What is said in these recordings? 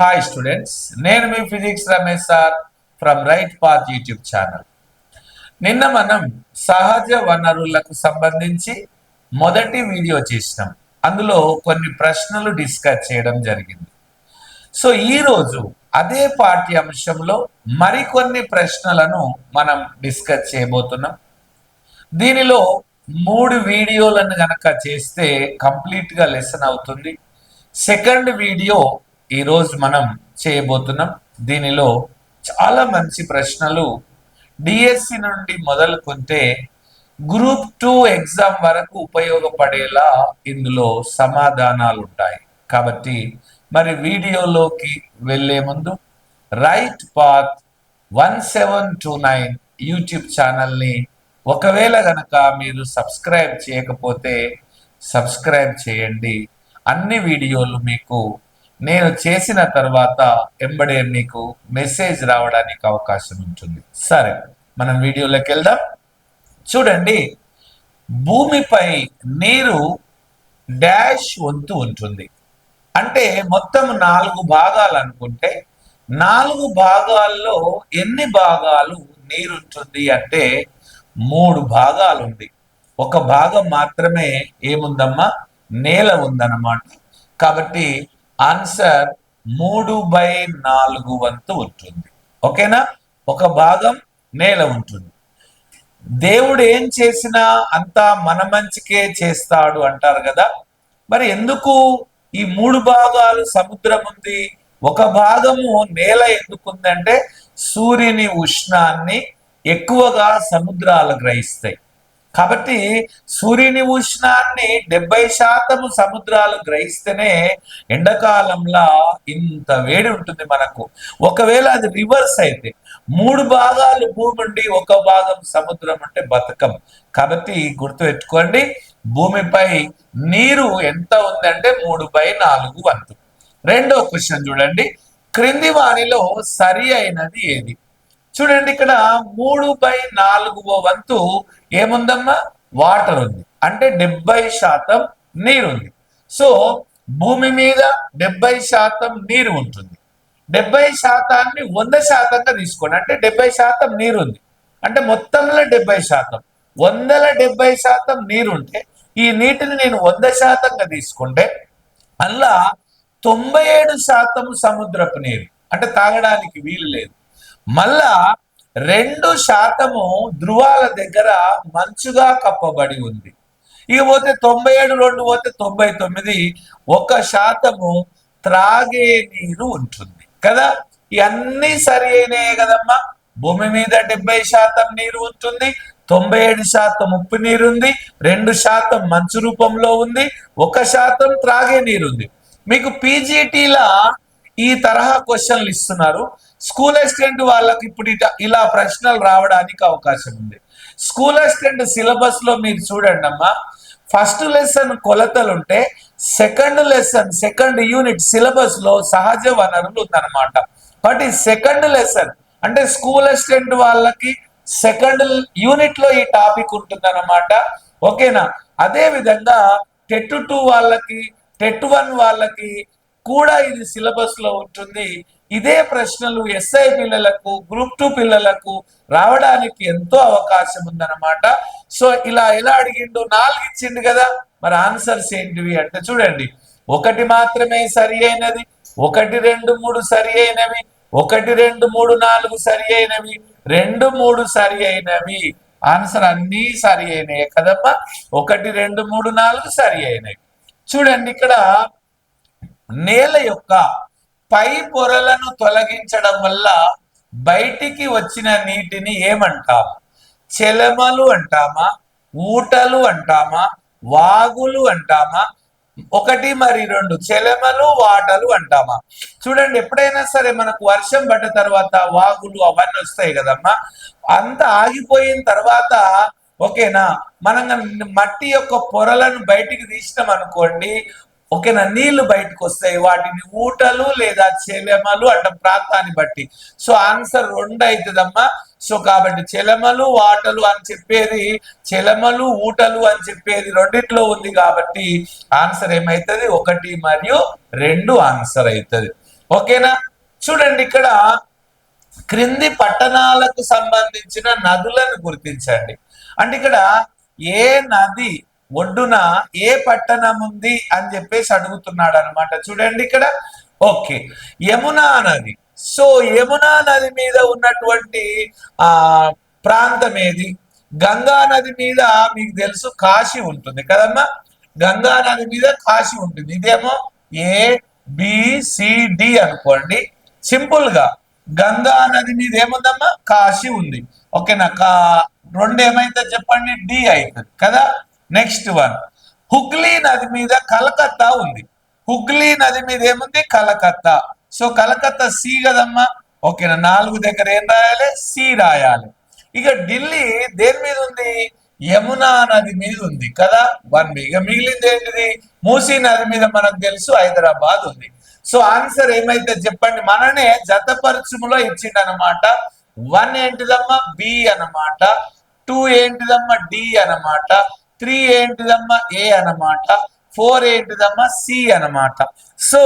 Hi students నేను మీ physics Ramesh sir from right path YouTube channel నిన్న మనం సహజ వనరులకు సంబంధించి మొదటి వీడియో చేసినాం. అందులో కొన్ని ప్రశ్నలు డిస్కస్ చేయడం జరిగింది. సో ఈరోజు అదే పాఠ్యాంశంలో మరికొన్ని ప్రశ్నలను మనం డిస్కస్ చేయబోతున్నాం. దీనిలో మూడు వీడియోలను గనక చేస్తే కంప్లీట్గా లెసన్ అవుతుంది. సెకండ్ వీడియో ఈరోజు మనం చేయబోతున్నాం దీనిలో చాలా మంచి ప్రశ్నలు. డిఎస్సి నుండి మొదలుకుంటే గ్రూప్ టూ ఎగ్జామ్ వరకు ఉపయోగపడేలా ఇందులో సమాధానాలు ఉంటాయి కాబట్టి మరి వీడియోలోకి వెళ్ళే ముందు right path one seven two nine YouTube ఛానల్ని ఒకవేళ గనక మీరు సబ్స్క్రైబ్ చేయకపోతే సబ్స్క్రైబ్ చేయండి. అన్ని వీడియోలు మీకు నేను చేసిన తర్వాత ఎంబడే నీకు మెసేజ్ రావడానికి అవకాశం ఉంటుంది. సరే మనం వీడియోలోకి వెళ్దాం. చూడండి భూమిపై నీరు డాష్ వంతు ఉంటుంది. అంటే మొత్తం నాలుగు భాగాలు అనుకుంటే నాలుగు భాగాల్లో ఎన్ని భాగాలు నీరు ఉంటుంది అంటే మూడు భాగాలు ఉంది. ఒక భాగం మాత్రమే ఏముందమ్మా? నేల ఉందన్నమాట. కాబట్టి ఆన్సర్ మూడు బై నాలుగు వంతు ఉంటుంది. ఓకేనా? ఒక భాగం నేల ఉంటుంది. దేవుడు ఏం చేసినా అంతా మన మంచికే చేస్తాడు అంటారు కదా. మరి ఎందుకు ఈ మూడు భాగాలు సముద్రం ఉంది? ఒక భాగము నేల ఎందుకుందంటే సూర్యుని ఉష్ణాన్ని ఎక్కువగా సముద్రాలు గ్రహిస్తాయి. కాబట్టి సూర్యుని ఉష్ణాన్ని డెబ్బై శాతము సముద్రాలు గ్రహిస్తేనే ఎండాకాలంలో ఇంత వేడి ఉంటుంది మనకు. ఒకవేళ అది రివర్స్ అయితే మూడు భాగాలు భూమి ఉండి ఒక భాగం సముద్రం అంటే బతకం. కాబట్టి గుర్తు పెట్టుకోండి భూమిపై నీరు ఎంత ఉందంటే మూడు బై నాలుగు వంతు. రెండో క్వశ్చన్ చూడండి క్రింది వాణిలో సరి అయినది ఏది? చూడండి ఇక్కడ మూడు బై నాలుగవ వంతు ఏముందమ్మా? వాటర్ ఉంది. అంటే డెబ్బై శాతం నీరు ఉంది. సో భూమి మీద డెబ్బై శాతం నీరు ఉంటుంది. డెబ్బై శాతాన్ని వంద శాతంగా తీసుకోండి. అంటే డెబ్బై శాతం నీరు ఉంది. అంటే మొత్తంలో డెబ్బై శాతం. వందల డెబ్బై శాతం నీరు ఉంటే ఈ నీటిని నేను వంద శాతంగా తీసుకుంటే అలా తొంభై ఏడు శాతం సముద్రపు నీరు. అంటే తాగడానికి వీలు లేదు. మళ్ళా రెండు శాతము ధృవాల దగ్గర మంచుగా కప్పబడి ఉంది. ఇక పోతే తొంభై ఏడు రెండు పోతే తొంభై తొమ్మిది ఒక శాతము త్రాగే నీరు ఉంటుంది. కదా? ఇవన్నీ సరి అయినాయే కదమ్మా. భూమి మీద డెబ్బై శాతం నీరు ఉంటుంది తొంభై ఏడు శాతం ఉప్పు నీరు ఉంది రెండు శాతం మంచు రూపంలో ఉంది ఒక శాతం త్రాగే నీరు ఉంది. మీకు పీజీటీలా ఈ తరహా క్వశ్చన్లు ఇస్తున్నారు. స్కూల్ అసిస్టెంట్ వాళ్ళకి ఇప్పుడు ఇట- ఇలా ప్రశ్నలు రావడానికి అవకాశం ఉంది. స్కూల్ అసిస్టెంట్ సిలబస్లో మీరు చూడండి అమ్మా. ఫస్ట్ లెసన్ కొలతలు ఉంటే సెకండ్ లెసన్ సెకండ్ యూనిట్ సిలబస్లో సహజ వనరులు ఉందన్నమాట. బట్ ఈ సెకండ్ లెసన్ అంటే స్కూల్ అసిస్టెంట్ వాళ్ళకి సెకండ్ యూనిట్లో ఈ టాపిక్ ఉంటుందన్నమాట. ఓకేనా? అదే విధంగా టెట్ టూ వాళ్ళకి టెట్ వన్ వాళ్ళకి కూడా ఇది సిలబస్లో ఉంటుంది. ఇదే ప్రశ్నలు ఎస్ఐ పిల్లలకు గ్రూప్ టూ పిల్లలకు రావడానికి ఎంతో అవకాశం ఉందన్నమాట. సో ఇలా ఎలా అడిగిండు నాలుగు ఇచ్చిండు కదా. మరి ఆన్సర్స్ ఏంటివి అంటే చూడండి. ఒకటి మాత్రమే సరి అయినది ఒకటి రెండు మూడు సరి అయినవి ఒకటి రెండు మూడు నాలుగు సరి అయినవి రెండు మూడు సరి అయినవి. ఆన్సర్ అన్నీ సరి అయినాయి కదమ్మా. ఒకటి రెండు మూడు నాలుగు సరి అయినవి చూడండి ఇక్కడ నేల యొక్క పై పొరలను తొలగించడం వల్ల బయటికి వచ్చిన నీటిని ఏమంటాము? చెలమలు అంటామా? ఊటలు అంటామా? వాగులు అంటామా? ఒకటి మరి రెండు చెలమలు వాటలు అంటామా? చూడండి ఎప్పుడైనా సరే మనకు వర్షం పడ్డ తర్వాత వాగులు అవన్నీ వస్తాయి కదమ్మా. అంత ఆగిపోయిన తర్వాత ఓకేనా మనం మట్టి యొక్క పొరలను బయటికి తీసినాం అనుకోండి ఓకేనా నీళ్ళు బయటకు వస్తాయి వాటిని ఊటలు లేదా చెలమలు అంట ప్రాంతాన్ని బట్టి. సో ఆన్సర్ రెండు అవుతుందమ్మా సో కాబట్టి చెలమలు వాటలు అని చెప్పేది చెలమలు ఊటలు అని చెప్పేది రెండిట్లో ఉంది కాబట్టి ఆన్సర్ ఏమవుతుంది ఒకటి మరియు రెండు ఆన్సర్ అవుతుంది ఓకేనా? చూడండి ఇక్కడ క్రింది పట్టణాలకు సంబంధించిన నదులను గుర్తించండి. అంటే ఇక్కడ ఏ నది ఒడ్డున ఏ పట్టణం ఉంది అని చెప్పేసి అడుగుతున్నాడు అనమాట చూడండి ఇక్కడ. ఓకే. యమునా నది. సో యమునా నది మీద ఉన్నటువంటి ఆ ప్రాంతం ఏది? గంగా నది మీద మీకు తెలుసు కాశీ ఉంటుంది కదమ్మా. గంగా నది మీద కాశీ ఉంటుంది. ఇదేమో ఏ బిసిడి అనుకోండి. సింపుల్గా గంగా నది మీద ఏముందమ్మా? కాశీ ఉంది. ఓకేనా? కా రెండు ఏమైతే చెప్పండి? డి అవుతుంది కదా? నెక్స్ట్ వన్ హుగ్లీ నది మీద కలకత్తా ఉంది. హుగ్లీ నది మీద ఏముంది? కలకత్తా. సో కలకత్తా సి కదమ్మా? ఓకేనా నాలుగు దగ్గర ఏం రాయాలి? సి రాయాలి. ఇక ఢిల్లీ దేని మీద ఉంది? యమునా నది మీద ఉంది కదా? వన్ ఇక మిగిలింది ఏంటిది? మూసీ నది మీద మనకు తెలుసు హైదరాబాద్ ఉంది. సో ఆన్సర్ ఏమైతే చెప్పండి? మననే జతపరచుములో ఇచ్చిండనమాట. వన్ ఏంటిదమ్మా? బి అన్నమాట టూ ఏంటిదమ్మా? డి అన్నమాట త్రీ ఏంటిదమ్మా? ఏ అన్నమాట. ఫోర్ ఏంటిదమ్మా? సి అన్నమాట. సో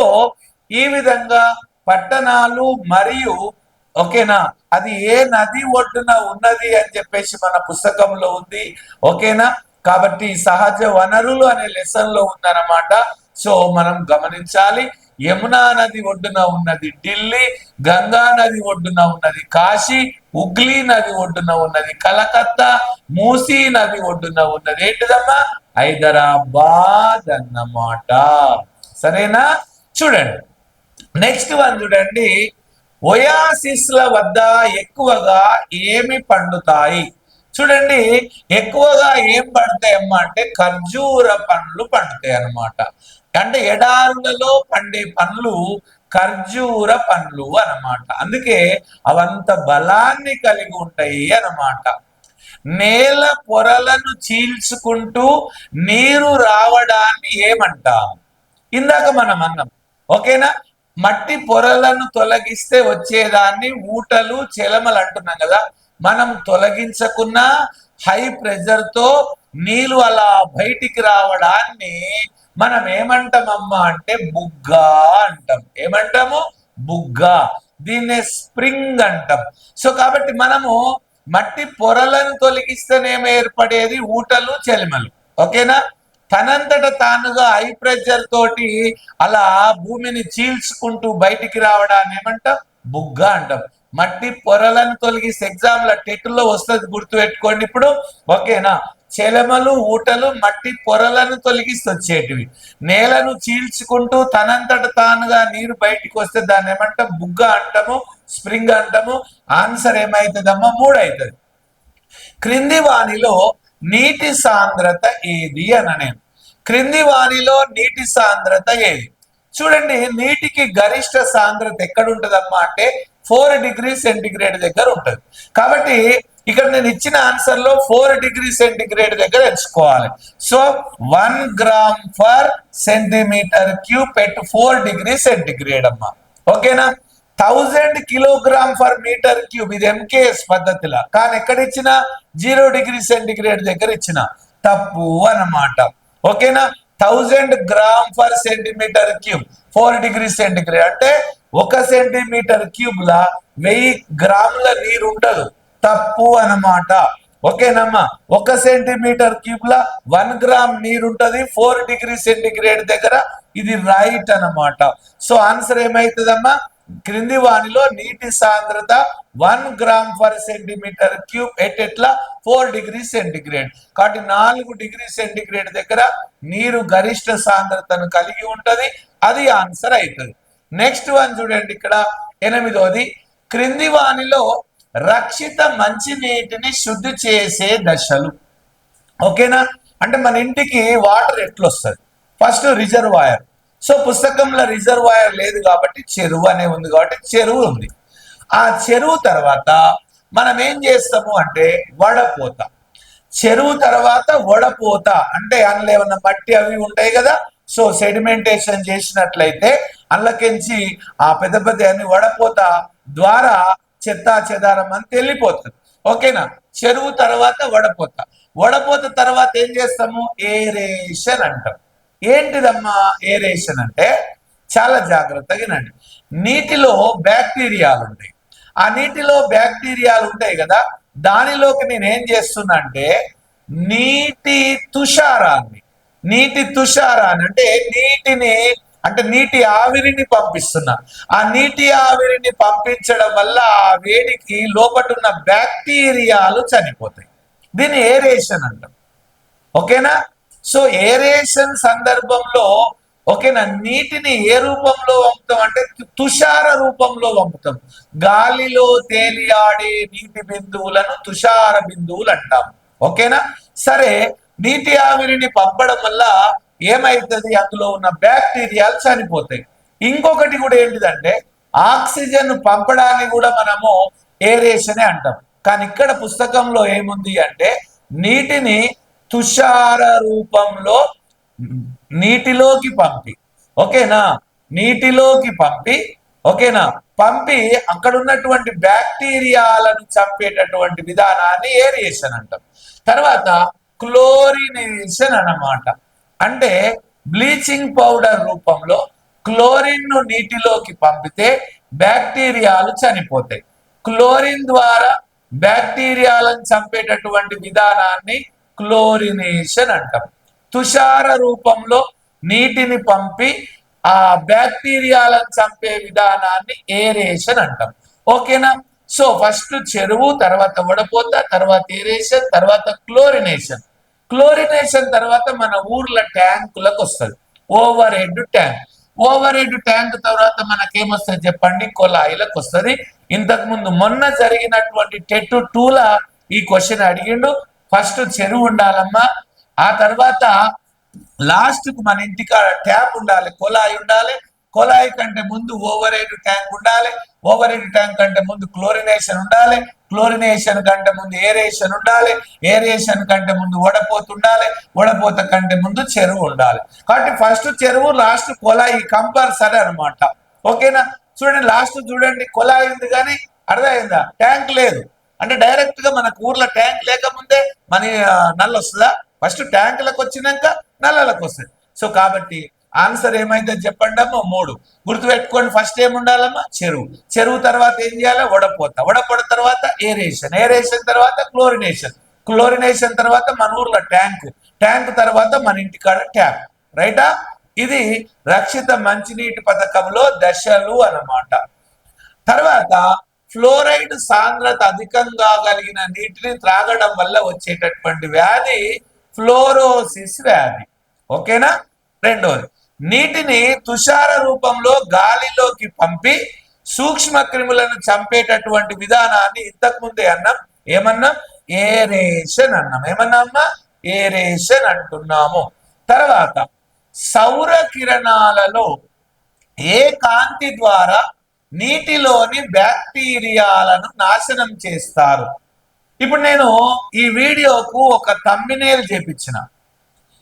ఈ విధంగా పట్టణాలు మరియు ఓకేనా అది ఏ నది ఒడ్డున ఉన్నది అని చెప్పేసి మన పుస్తకంలో ఉంది ఓకేనా? కాబట్టి సహజ వనరులు అనే లెసన్లో ఉందన్నమాట. సో మనం గమనించాలి. యమునా నది ఒడ్డున ఉన్నది ఢిల్లీ గంగా నది ఒడ్డున ఉన్నది కాశీ ఉగ్లీ నది ఒడ్డున ఉన్నది కలకత్తా మూసీ నది ఒడ్డున ఉన్నది. ఏంటిదమ్మా? హైదరాబాద్ అన్నమాట. సరేనా? చూడండి. నెక్స్ట్ వన్ చూడండి. ఒయాసిస్ల వద్ద ఎక్కువగా ఏమి పండుతాయి? చూడండి. ఎక్కువగా ఏం పడతాయమ్మా అంటే ఖర్జూర పండ్లు పండుతాయి అన్నమాట అంటే ఎడారులలో పండే పండ్లు ఖర్జూర పండ్లు అన్నమాట. అందుకే అవంత బలాన్ని కలిగి ఉంటాయి అన్నమాట. నేల పొరలను చీల్చుకుంటూ నీరు రావడాన్ని ఏమంటాం? ఇందాక మనం అన్నాం ఓకేనా? మట్టి పొరలను తొలగిస్తే వచ్చేదాన్ని ఊటలు చెలమలు అంటున్నాం కదా. మనం తొలగించకున్నా హై ప్రెజర్తో నీళ్ళు అలా బయటికి రావడాన్ని మనం ఏమంటామమ్మా అంటే బుగ్గ అంటాం. ఏమంటాము? బుగ్గ. దీన్నే స్ప్రింగ్ అంటాం. సో కాబట్టి మనము మట్టి పొరలను తొలగిస్తేనేమో ఏర్పడేది ఊటలు చెలిమలు. ఓకేనా? తనంతట తానుగా హై ప్రెషర్ తోటి అలా భూమిని చీల్చుకుంటూ బయటికి రావడాన్ని ఏమంటాం? బుగ్గ అంటాం. మట్టి పొరలను తొలగిస్తే ఎగ్జామ్ టెట్లో వస్తుంది గుర్తు పెట్టుకోండి ఇప్పుడు. ఓకేనా? చెలమలు ఊటలు మట్టి పొరలను తొలగిస్తే వచ్చేటివి. నేలను చీల్చుకుంటూ తనంతట తానుగా నీరు బయటికి వస్తే దాన్ని ఏమంటాం? బుగ్గ అంటాము స్ప్రింగ్ అంటాము ఆన్సర్ ఏమైతుందమ్మా? మూడు అవుతుంది క్రింది వాణిలో నీటి సాంద్రత ఏది అని నేను క్రింది వాణిలో నీటి సాంద్రత ఏది? చూడండి నీటికి గరిష్ట సాంద్రత ఎక్కడ ఉంటుందమ్మా అంటే ఫోర్ డిగ్రీ సెంటిగ్రేడ్ దగ్గర ఉంటుంది. కాబట్టి ఇక్కడ నేను ఇచ్చిన ఆన్సర్లో ఫోర్ డిగ్రీ సెంటిగ్రేడ్ దగ్గర ఎంచుకోవాలి. So one gram per centimetre cube at four degree centigrade అమ్మా. ఓకేనా thousand kilogram per metre cube ఇది ఎంకేఎస్ పద్ధతిలో. కానీ ఎక్కడ ఇచ్చిన? జీరో డిగ్రీ సెంటిగ్రేడ్ దగ్గర ఇచ్చిన. తప్పు అనమాట ఓకేనా thousand gram per centimetre cube four degree centigrade అంటే ఒక సెంటీమీటర్ క్యూబ్ లా వెయ్యి గ్రాముల నీరు ఉండదు తప్పు అన్నమాట. ఓకేనమ్మా? ఒక సెంటీమీటర్ క్యూబ్ లా వన్ గ్రామ్ నీరుంటది ఫోర్ డిగ్రీ సెంటిగ్రేడ్ దగ్గర. ఇది రైట్ అన్నమాట. సో ఆన్సర్ ఏమైతుందమ్మా? క్రింది వానిలో నీటి సాంద్రత one gram per centimetre cube at ఎట్లా? Four degree centigrade. కాబట్టి నాలుగు డిగ్రీ సెంటిగ్రేడ్ దగ్గర నీరు గరిష్ట సాంద్రతను కలిగి ఉంటది. అది ఆన్సర్ అవుతుంది నెక్స్ట్ వన్ చూడండి ఇక్కడ. ఎనిమిదోది. క్రింది వానిలో రక్షిత మంచినీటిని శుద్ధి చేసే దశలు. ఓకేనా? అంటే మన ఇంటికి వాటర్ ఎట్లొస్తుంది? First reservoir. సో పుస్తకంలో రిజర్వాయర్ లేదు కాబట్టి చెరువు అనే ఉంది కాబట్టి చెరువు ఉంది. ఆ చెరువు తర్వాత మనం ఏం చేస్తాము అంటే వడపోత. చెరువు తర్వాత వడపోత. అంటే అందులో ఏమన్నా మట్టి అవి ఉంటాయి కదా? సో సెడిమెంటేషన్ చేసినట్లయితే అందులోకించి ఆ పెద్ద పెద్ద అన్ని వడపోత ద్వారా చెత్త చెదారం అంతా వెళ్ళిపోతుంది ఓకేనా? చెరువు తర్వాత వడపోత. వడపోత తర్వాత ఏం చేస్తాము? ఏరేషన్ అంటాం. ఏంటిదమ్మా ఏరేషన్ అంటే? చాలా జాగ్రత్తగా వినండి. నీటిలో బ్యాక్టీరియాలు ఉంటాయి. ఆ నీటిలో బ్యాక్టీరియాలు ఉంటాయి కదా దానిలోకి నేను ఏం చేస్తున్నా అంటే నీటి తుషారాన్ని. నీటి తుషారాన్ని అంటే నీటిని అంటే నీటి ఆవిరిని పంపిస్తున్నా. ఆ నీటి ఆవిరిని పంపించడం వల్ల ఆ వేడికి లోపటున్న బ్యాక్టీరియాలు చనిపోతాయి. దీన్ని ఏరేషన్ అంటాం. ఓకేనా? సో ఏరేషన్ సందర్భంలో ఓకేనా? నీటిని ఏ రూపంలో పంపుతాం అంటే తుషార రూపంలో పంపుతాం గాలిలో తేలియాడే నీటి బిందువులను తుషార బిందువులు అంటాం. ఓకేనా? సరే నీటి ఆవిరిని పంపడం వల్ల ఏమైతుంది? అందులో ఉన్న బ్యాక్టీరియాలు చనిపోతాయి. ఇంకొకటి కూడా ఏంటిదంటే ఆక్సిజన్ పంపడాన్ని కూడా మనము ఏరేషనే అంటాం. కానీ ఇక్కడ పుస్తకంలో ఏముంది అంటే నీటిని తుషార రూపంలో నీటిలోకి పంపి. ఓకేనా? నీటిలోకి పంపి ఓకేనా? పంపి అక్కడ ఉన్నటువంటి బ్యాక్టీరియాలను చంపేటటువంటి విధానాన్ని ఏరియేషన్ అంటాం. తర్వాత క్లోరినేషన్ అన్నమాట. అంటే బ్లీచింగ్ పౌడర్ రూపంలో క్లోరిన్ను నీటిలోకి పంపితే బ్యాక్టీరియాలు చనిపోతాయి. క్లోరిన్ ద్వారా బ్యాక్టీరియాలను చంపేటటువంటి విధానాన్ని క్లోరినేషన్ అంటాం తుషార రూపంలో నీటిని పంపి ఆ బ్యాక్టీరియాలను చంపే విధానాన్ని ఏరేషన్ అంటాం. ఓకేనా? సో ఫస్ట్ చెరువు తర్వాత వడపోత తర్వాత ఏరేషన్ తర్వాత క్లోరినేషన్. క్లోరినేషన్ తర్వాత మన ఊర్ల ట్యాంకులకు వస్తుంది overhead tank. Overhead tank తర్వాత మనకేమొస్తుంది చెప్పండి? కొలాయిలకు వస్తుంది ఇంతకు ముందు మొన్న జరిగినటువంటి టెట్ టూల ఈ క్వశ్చన్ అడిగిండు. ఫస్ట్ చెరువు ఉండాలమ్మా. ఆ తర్వాత లాస్ట్కు మన ఇంటికాడ ట్యాప్ ఉండాలి కొలాయి ఉండాలి. కొలాయి కంటే ముందు ఓవర్ హెడ్ ట్యాంక్ ఉండాలి. ఓవర్ హెడ్ ట్యాంక్ కంటే ముందు క్లోరినేషన్ ఉండాలి. క్లోరినేషన్ కంటే ముందు ఏరేషన్ ఉండాలి. ఏరేషన్ కంటే ముందు వడపోత ఉండాలి. వడపోత కంటే ముందు చెరువు ఉండాలి. కాబట్టి ఫస్ట్ చెరువు లాస్ట్ కొలాయి కంపల్సరీ అన్నమాట. ఓకేనా? చూడండి లాస్ట్ చూడండి కొలాయి ఉంది కానీ అర్థమైందా? ట్యాంక్ లేదు. అంటే డైరెక్ట్గా మనకు ఊర్లో ట్యాంక్ లేకముందే మన నల్ల వస్తుందా? ఫస్ట్ ట్యాంకులకు వచ్చినాక నల్లలకు వస్తుంది. సో కాబట్టి ఆన్సర్ ఏమైతే చెప్పండి అమ్మా మూడు. గుర్తుపెట్టుకోండి ఫస్ట్ ఏం ఉండాలమ్మా చెరువు. చెరువు తర్వాత ఏం చేయాలి? వడపోత. వడపోత తర్వాత ఏరేషన్ ఏరేషన్ తర్వాత క్లోరినేషన్ క్లోరినేషన్ తర్వాత మన ఊర్లో ట్యాంక్ ట్యాంక్ తర్వాత మన ఇంటికాడ ట్యాప్ రైటా ఇది రక్షిత మంచినీటి పథకంలో దశలు అన్నమాట. తర్వాత ఫ్లోరైడ్ సాంద్రత అధికంగా కలిగిన నీటిని త్రాగడం వల్ల వచ్చేటటువంటి వ్యాధి ఫ్లోరోసిస్ వ్యాధి. ఓకేనా? రెండోది. నీటిని తుషార రూపంలో గాలిలోకి పంపి సూక్ష్మ క్రిములను చంపేటటువంటి విధానాన్ని ఇంతకు ముందే అన్నాం. ఏమన్నాం? ఏరేషన్ అన్నాం. అమ్మా ఏరేషన్ అంటున్నాము. తర్వాత సౌర కిరణాలలో ఏ కాంతి ద్వారా నీటిలోని బ్యాక్టీరియాలను నాశనం చేస్తారు? ఇప్పుడు నేను ఈ వీడియోకు ఒక తమ్మినేలు చేపించిన.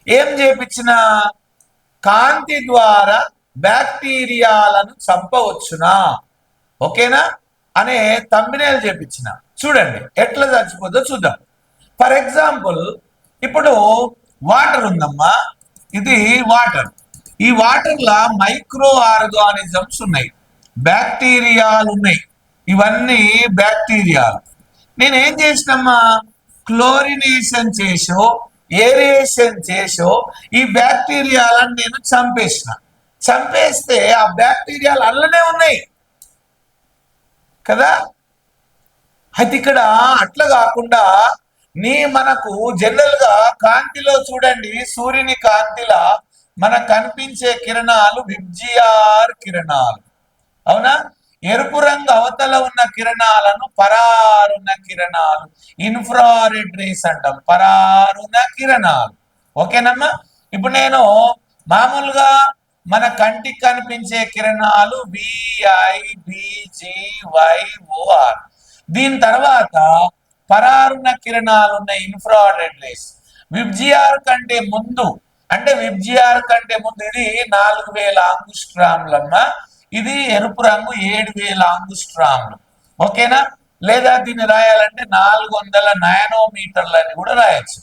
ఏం చేపించిన? కాంతి ద్వారా బ్యాక్టీరియాలను చంపవచ్చునా? ఓకేనా? అనే తమ్మినేలు చేపించిన. చూడండి ఎట్లా చచ్చిపోతుందో చూద్దాం. ఫర్ ఎగ్జాంపుల్ ఇప్పుడు వాటర్ ఉందమ్మా. ఇది వాటర్. ఈ వాటర్ లా మైక్రో ఆర్గానిజమ్స్ ఉన్నాయి. బ్యాక్టీరియాలు ఉన్నాయి. ఇవన్నీ బ్యాక్టీరియాలు. నేనేం చేసినమ్మా? క్లోరినేషన్ చేసో ఏరియేషన్ చేసో ఈ బ్యాక్టీరియాలను నేను చంపేసిన. చంపేస్తే ఆ బ్యాక్టీరియాలు అల్లనే ఉన్నాయి. కదా? అయితే ఇక్కడ అట్లా కాకుండా నీ మనకు జనరల్గా కాంతిలో చూడండి సూర్యుని కాంతిలా మనకు కనిపించే కిరణాలు విబ్జిఆర్ కిరణాలు. అవునా? ఎరుపు రంగు అవతల ఉన్న కిరణాలను పరారున్న కిరణాలు. ఇన్ఫ్రారెడ్ రేస్ అంటాం. పరారుణ కిరణాలు. ఓకేనమ్మా? ఇప్పుడు నేను మామూలుగా మన కంటికి కనిపించే కిరణాలు విఐ బిజివైఓఆర్ దీని తర్వాత పరారుణ కిరణాలు ఉన్న ఇన్ఫ్రారెడ్ రేస్. విబ్జిఆర్ కంటే ముందు అంటే విబ్జిఆర్ కంటే ముందు ఇది నాలుగు వేల ఆంగుస్ట్రాములమ్మ ఇది ఎరుపు రంగు ఏడు వేల ఆంగుస్ట్రాములు ఓకేనా? లేదా దీన్ని రాయాలంటే నాలుగు వందల నానోమీటర్లు అని కూడా రాయొచ్చు.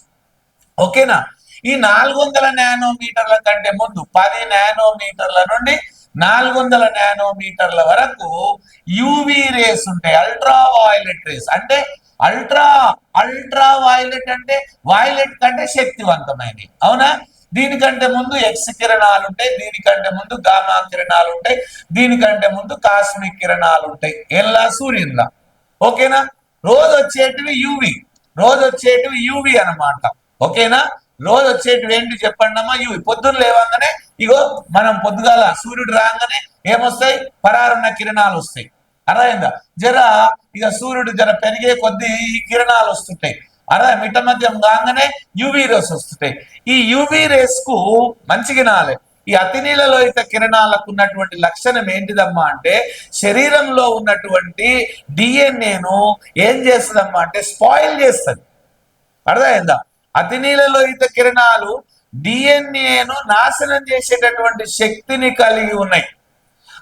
ఓకేనా? ఈ నాలుగు వందల నానోమీటర్ల కంటే ముందు పది నానోమీటర్ల నుండి నాలుగు వందల నానోమీటర్ల వరకు యూవి రేస్ ఉంటాయి. అల్ట్రా వైలెట్ రేస్ అంటే అల్ట్రా అల్ట్రా వైలెట్ అంటే వాయిలెట్ కంటే శక్తివంతమైనవి. అవునా? దీనికంటే ముందు ఎక్స్ కిరణాలు ఉంటాయి దీనికంటే ముందు గామా కిరణాలు ఉంటాయి దీనికంటే ముందు కాస్మిక్ కిరణాలు ఉంటాయి ఎలా? సూర్యుల్లా ఓకేనా? రోజు వచ్చేటివి యూవి రోజు వచ్చేటివి యూవి అన్నమాట. ఓకేనా? రోజు వచ్చేటివి ఏంటి చెప్పండి అమ్మా? యూవి పొద్దున్న లేవంగానే ఇగో మనం పొద్దుగాల సూర్యుడు రాగానే ఏమొస్తాయి? పరారున్న కిరణాలు వస్తాయి అర్థమైందా? జర ఇక సూర్యుడు జర పెరిగే కొద్దీ ఈ కిరణాలు వస్తుంటాయి అరవై మిట్ట మధ్యం కాగానే యూవీ రేస్ వస్తుంటాయి ఈ యూవీ రేస్కు మంచి కిరణాలే ఈ అతినీలలోహిత కిరణాలకు ఉన్నటువంటి లక్షణం ఏంటిదమ్మా అంటే శరీరంలో ఉన్నటువంటి డిఎన్ఏను ఏం చేస్తుందమ్మా అంటే స్పాయిల్ చేస్తుంది. అర్థమైందా? అతినీలలోహిత కిరణాలు డిఎన్ఏను నాశనం చేసేటటువంటి శక్తిని కలిగి ఉన్నాయి.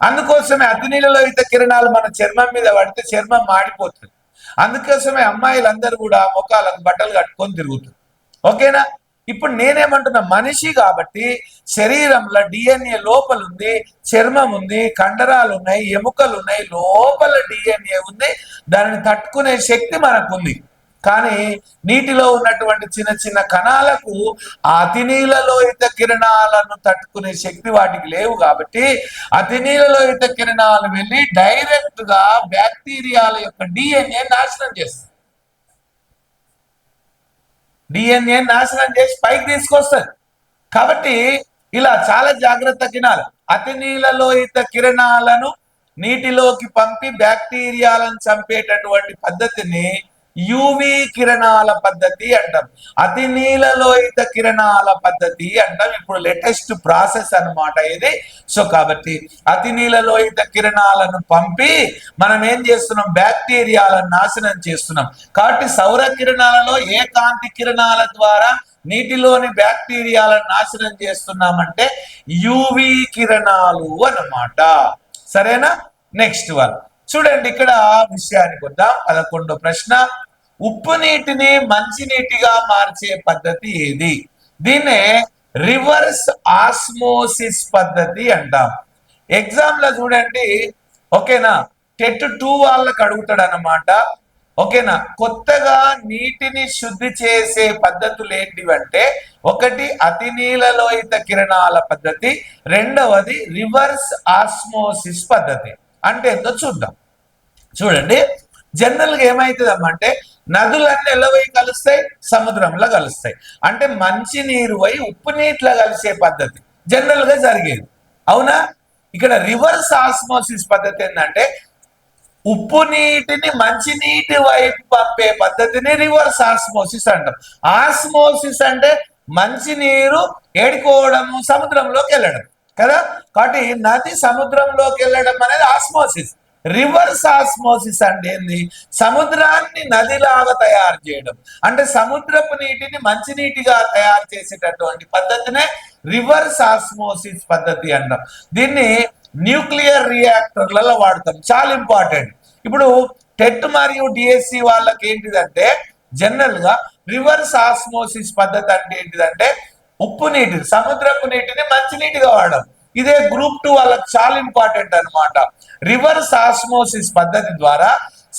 అందుకోసమే అతినీలలోహిత కిరణాలు మన చర్మం మీద పడితే చర్మం మాడిపోతుంది. అందుకోసమే అమ్మాయిలందరూ కూడా ముఖాలకు బట్టలు కట్టుకొని తిరుగుతారు ఓకేనా? ఇప్పుడు నేనేమంటున్నా మనిషి కాబట్టి శరీరంలో డిఎన్ఏ లోపల ఉంది చర్మం ఉంది కండరాలు ఉన్నాయి ఎముకలు ఉన్నాయి లోపల డిఎన్ఏ ఉంది దానిని తట్టుకునే శక్తి మనకు ఉంది కానీ నీటిలో ఉన్నటువంటి చిన్న చిన్న కణాలకు ఆ అతినీలలోహిత కిరణాలను తట్టుకునే శక్తి వాటికి లేవు కాబట్టి అతినీలలోహిత కిరణాలు వెళ్ళి డైరెక్ట్గా బ్యాక్టీరియాల యొక్క డిఎన్ఏ నాశనం చేస్తుంది డిఎన్ఏ నాశనం చేసి పైకి తీసుకొస్తుంది కాబట్టి ఇలా చాలా జాగ్రత్త కినాలి అతి నీలలోహిత కిరణాలను నీటిలోకి పంపి బ్యాక్టీరియాలను చంపేటటువంటి పద్ధతిని యువి కిరణాల పద్ధతి అంటాం. అతి నీలలోహిత కిరణాల పద్ధతి అంటాం. ఇప్పుడు లేటెస్ట్ ప్రాసెస్ అన్నమాట ఇది. సో కాబట్టి అతి నీలలోహిత కిరణాలను పంపి మనం ఏం చేస్తున్నాం? బ్యాక్టీరియాలను నాశనం చేస్తున్నాం. కాబట్టి సౌర కిరణాలలో ఏ కాంతి కిరణాల ద్వారా నీటిలోని బ్యాక్టీరియాలను నాశనం చేస్తున్నామంటే యువి కిరణాలు అన్నమాట. సరేనా? Next one. చూడండి ఇక్కడ విషయానికి వద్దాం. పదకొండో ప్రశ్న. ఉప్పు నీటిని మంచినీటిగా మార్చే పద్ధతి ఏది? దీన్నే రివర్స్ ఆస్మోసిస్ పద్ధతి అంటాం. ఎగ్జామ్లో చూడండి ఓకేనా? టెట్ టూ వాళ్ళకి అడుగుతాడు అనమాట ఓకేనా? కొత్తగా నీటిని శుద్ధి చేసే పద్ధతులు ఏంటివంటే ఒకటి అతి నీలలోహిత కిరణాల పద్ధతి రెండవది రివర్స్ ఆస్మోసిస్ పద్ధతి. అంటే ఏందో చూద్దాం. చూడండి జనరల్గా గా అంటే నదులన్నీ ఎల్లవై కలుస్తాయి? సముద్రంలో కలుస్తాయి. అంటే మంచి నీరు అయి ఉప్పు నీటిలో కలిసే పద్ధతి. జనరల్గా జరిగేది. అవునా? ఇక్కడ రివర్స్ ఆస్మోసిస్ పద్ధతి ఏంటంటే ఉప్పు నీటిని మంచి నీటి వైపు పంపే పద్ధతిని రివర్స్ ఆస్మోసిస్ అంటాం. ఆస్మోసిస్ అంటే మంచి నీరు ఏడుకోవడము సముద్రంలోకి వెళ్ళడం. కదా? కాబట్టి నది సముద్రంలోకి వెళ్ళడం అనేది ఆస్మోసిస్. రివర్స్ ఆస్మోసిస్ అంటే ఏంది? సముద్రాన్ని నదిలాగా తయారు చేయడం. అంటే సముద్రపు నీటిని మంచినీటిగా తయారు చేసేటటువంటి పద్ధతినే రివర్స్ ఆస్మోసిస్ పద్ధతి అంటాం. దీన్ని న్యూక్లియర్ రియాక్టర్లలో వాడతాం. చాలా ఇంపార్టెంట్. ఇప్పుడు టెట్ మరియు డిఎస్సి వాళ్ళకి ఏంటిదంటే జనరల్గా రివర్స్ ఆస్మోసిస్ పద్ధతి అంటే ఏంటిదంటే ఉప్పు నీటిని సముద్రపు నీటిని మంచినీటిగా వాడడం. ఇదే గ్రూప్ టూ వాళ్ళకి చాలా ఇంపార్టెంట్ అన్నమాట. రివర్స్ ఆస్మోసిస్ పద్ధతి ద్వారా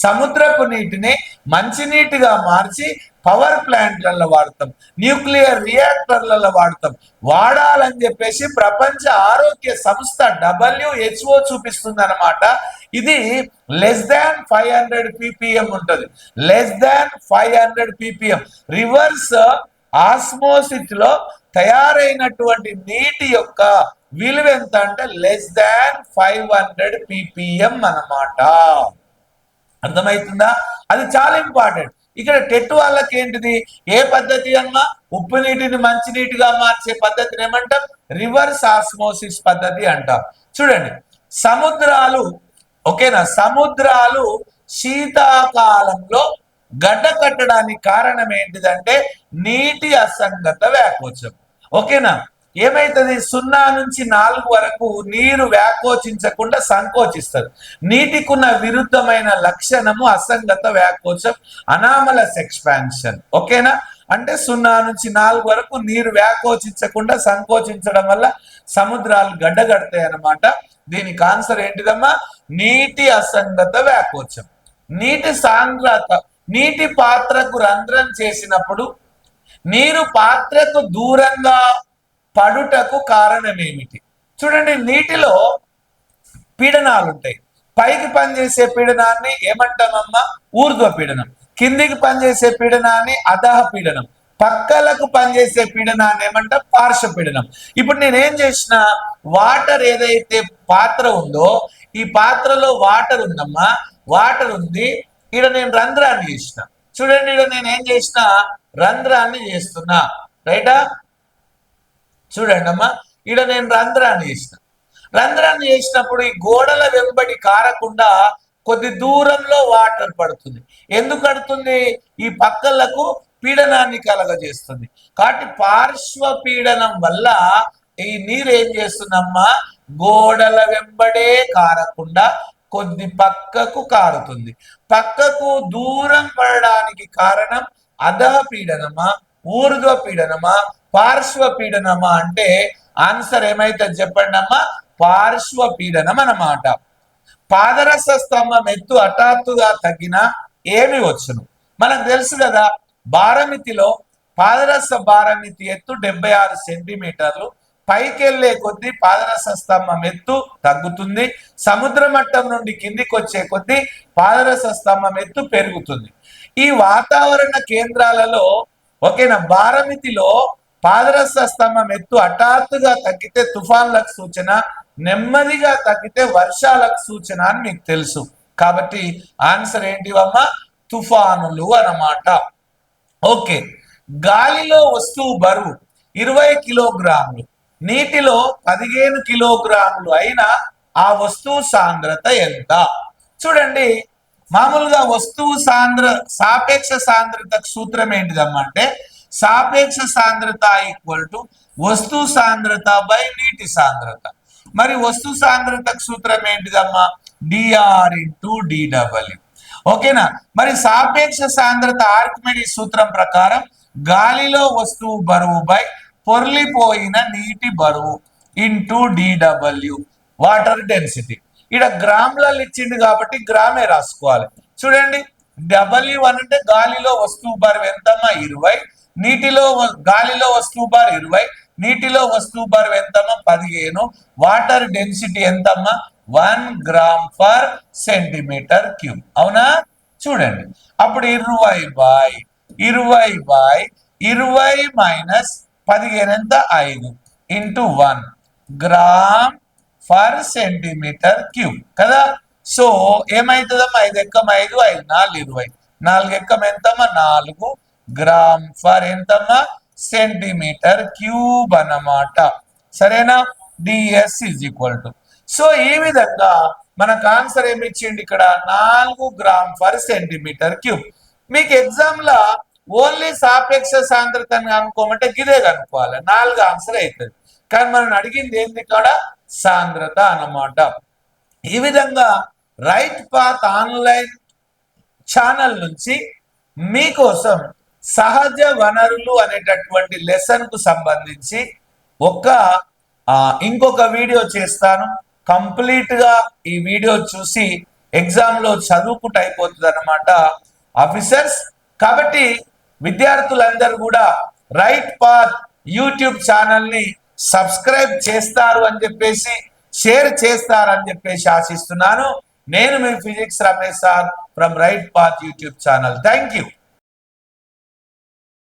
సముద్రపు నీటిని మంచినీటిగా మార్చి పవర్ ప్లాంట్లలో వాడతాం. న్యూక్లియర్ రియాక్టర్లలో వాడతాం. వాడాలని చెప్పేసి ప్రపంచ ఆరోగ్య సంస్థ డబ్ల్యూహెచ్ఓ చూపిస్తుంది అనమాట ఇది less than five hundred ppm ఉంటుంది. Less than five hundred ppm reverse ఆస్మోసిస్లో తయారైనటువంటి నీటి యొక్క విలువ ఎంత అంటే less than five hundred ppm అన్నమాట. అర్థమవుతుందా అది చాలా ఇంపార్టెంట్ ఇక్కడ టెట్ వాళ్ళకి ఏంటిది? ఏ పద్ధతి అన్నా ఉప్పు నీటిని మంచినీటిగా మార్చే పద్ధతిని ఏమంటాం? రివర్స్ ఆస్మోసిస్ పద్ధతి అంటాం. చూడండి సముద్రాలు ఓకేనా? సముద్రాలు శీతాకాలంలో గడ్డ కట్టడానికి కారణం ఏంటిదంటే నీటి అసంగత వ్యాకోచం ఓకేనా? ఏమైతుంది? సున్నా నుంచి నాలుగు వరకు నీరు వ్యాకోచించకుండా సంకోచిస్తుంది. నీటికున్న విరుద్ధమైన లక్షణము అసంగత వ్యాకోచం అనామలస్ ఎక్స్పాన్షన్. ఓకేనా? అంటే సున్నా నుంచి నాలుగు వరకు నీరు వ్యాకోచించకుండా సంకోచించడం వల్ల సముద్రాలు గడ్డగడతాయి అన్నమాట. దీనికి ఆన్సర్ ఏంటిదమ్మా? నీటి అసంగత వ్యాకోచం. నీటి సాంద్రత నీటి పాత్రకు రంధ్రం చేసినప్పుడు నీరు పాత్రకు దూరంగా పడుటకు కారణం ఏమిటి చూడండి నీటిలో పీడనాలు ఉంటాయి పైకి పనిచేసే పీడనాన్ని ఏమంటామమ్మా? ఊర్ధ్వ పీడనం. కిందికి పనిచేసే పీడనాన్ని అధహ పీడనం. పక్కలకు పనిచేసే పీడనాన్ని ఏమంటాం? పార్శ్వ పీడనం. ఇప్పుడు నేనేం చేసిన? వాటర్ ఏదైతే పాత్ర ఉందో ఈ పాత్రలో వాటర్ ఉందమ్మా వాటర్ ఉంది. ఇక్కడ నేను రంధ్రాన్ని చేసిన. చూడండి ఇక్కడ నేను ఏం చేసిన? రంధ్రాన్ని చేస్తున్నా. రైటా? చూడండి అమ్మా ఇక్కడ నేను రంధ్రాన్ని చేసిన రంధ్రాన్ని చేసినప్పుడు ఈ గోడల వెంబడి కారకుండా కొద్ది దూరంలో వాటర్ పడుతుంది. ఎందుకు పడుతుంది ఈ పక్కలకు పీడనాన్ని కలగజేస్తుంది. కాబట్టి పార్శ్వ పీడనం వల్ల ఈ నీరు ఏం చేస్తుందమ్మా? గోడల వెంబడే కారకుండా కొద్ది పక్కకు కారుతుంది. పక్కకు దూరం పడడానికి కారణం అధః పీడనమా? ఊర్ధ్వ పీడనమా? పార్శ్వ పీడనమా అంటే ఆన్సర్ ఏమైతే చెప్పండి అమ్మా పార్శ్వ పీడనం అన్నమాట పాదరస స్తంభం ఎత్తు హఠాత్తుగా తగ్గిన ఏమి వచ్చును? మనకు తెలుసు కదా భారమితిలో పాదరస భారమితి ఎత్తు డెబ్బై ఆరు సెంటీమీటర్లు పైకెళ్ళే కొద్దీ పాదరస స్తంభం ఎత్తు తగ్గుతుంది సముద్ర మట్టం నుండి కిందికి వచ్చే కొద్దీ పాదరస స్తంభం ఎత్తు పెరుగుతుంది. ఈ వాతావరణ కేంద్రాలలో ఓకేనా? బారమితిలో పాదరస స్తంభం ఎత్తు హఠాత్తుగా తగ్గితే తుఫాన్లకు సూచన నెమ్మదిగా తగ్గితే వర్షాలకు సూచన అని మీకు తెలుసు. కాబట్టి ఆన్సర్ ఏంటివమ్మా తుఫానులు అన్నమాట. ఓకే. గాలిలో వస్తువు బరువు ఇరవై కిలోగ్రాములు. నీటిలో పదిహేను కిలోగ్రాములు అయిన ఆ వస్తువు సాంద్రత ఎంత? చూడండి. మామూలుగా వస్తువు సాంద్ర సాపేక్ష సాంద్రతకు సూత్రం ఏంటిదమ్మా అంటే సాపేక్ష సాంద్రత ఈక్వల్ టు వస్తు సాంద్రత బై నీటి సాంద్రత. మరి వస్తు సాంద్రతకు సూత్రం ఏంటిదమ్మా? డిఆర్ ఇంటూ డిడబ్ల్యూ ఓకేనా? మరి సాపేక్ష సాంద్రత ఆర్క్మెడి సూత్రం ప్రకారం గాలిలో వస్తువు బరువు బై పొర్లిపోయిన నీటి బరువు ఇంటూ డిడబ్ల్యూ వాటర్ డెన్సిటీ ఇక్కడ గ్రామ్లలో ఇచ్చిండు కాబట్టి గ్రామే రాసుకోవాలి. చూడండి డబ్ల్యూ వన్ అంటే గాలిలో వస్తువు బరువు ఎంతమ్మా? ఇరవై. నీటిలో వ- గాలిలో వస్తువు బార్ ఇరవై. నీటిలో వస్తువు బరువు ఎంతమ్మా? పదిహేను. వాటర్ డెన్సిటీ ఎంతమ్మా? One gram per centimetre cube. అవునా? చూడండి. అప్పుడు ఇరవై బై ఇరవై బై ఇరవై మైనస్ పదిహేను ఎంత? ఐదు. Into one. Gram per centimetre cube కదా? సో ఏమైతుందమ్మా? ఐదు ఎక్కం ఐదు ఐదు నాలుగు ఇరవై. నాలుగు ఎక్కం ఎంతమ్మా? నాలుగు గ్రామ్ ఫర్ ఎంతమ్మా? సెంటీమీటర్ క్యూబ్ అన్నమాట. సరేనా? DS is equal to. So ఈ విధంగా మనకు ఆన్సర్ ఏమి ఇచ్చిండు ఇక్కడ? నాలుగు గ్రామ్ ఫర్ సెంటీమీటర్ క్యూబ్. మీకు ఎగ్జామ్ లా ఓన్లీ సాపేక్ష సాంద్రతని అనుకోమంటే గిదే కనుక్కోవాలి. నాలుగు ఆన్సర్ అవుతుంది. కానీ మనం అడిగింది ఏంది ఇక్కడ? సాంద్రత అన్నమాట. ఈ విధంగా రైట్ పాత్ ఆన్లైన్ ఛానల్ నుంచి మీకోసం సహజ వనరులు అనేటటువంటి లెసన్కు సంబంధించి ఒక ఇంకొక వీడియో చేస్తాను. కంప్లీట్గా ఈ వీడియో చూసి ఎగ్జామ్లో చదువుకుంటూ అయిపోతుంది అనమాట ఆఫీసర్స్. కాబట్టి విద్యార్థులందరూ కూడా రైట్ పాత్ యూట్యూబ్ ఛానల్ని సబ్స్క్రైబ్ చేస్తారు అని చెప్పేసి షేర్ చేస్తారు అని చెప్పేసి ఆశిస్తున్నాను. నేను మీ physics Ramesh sir from right path YouTube channel. Thank you.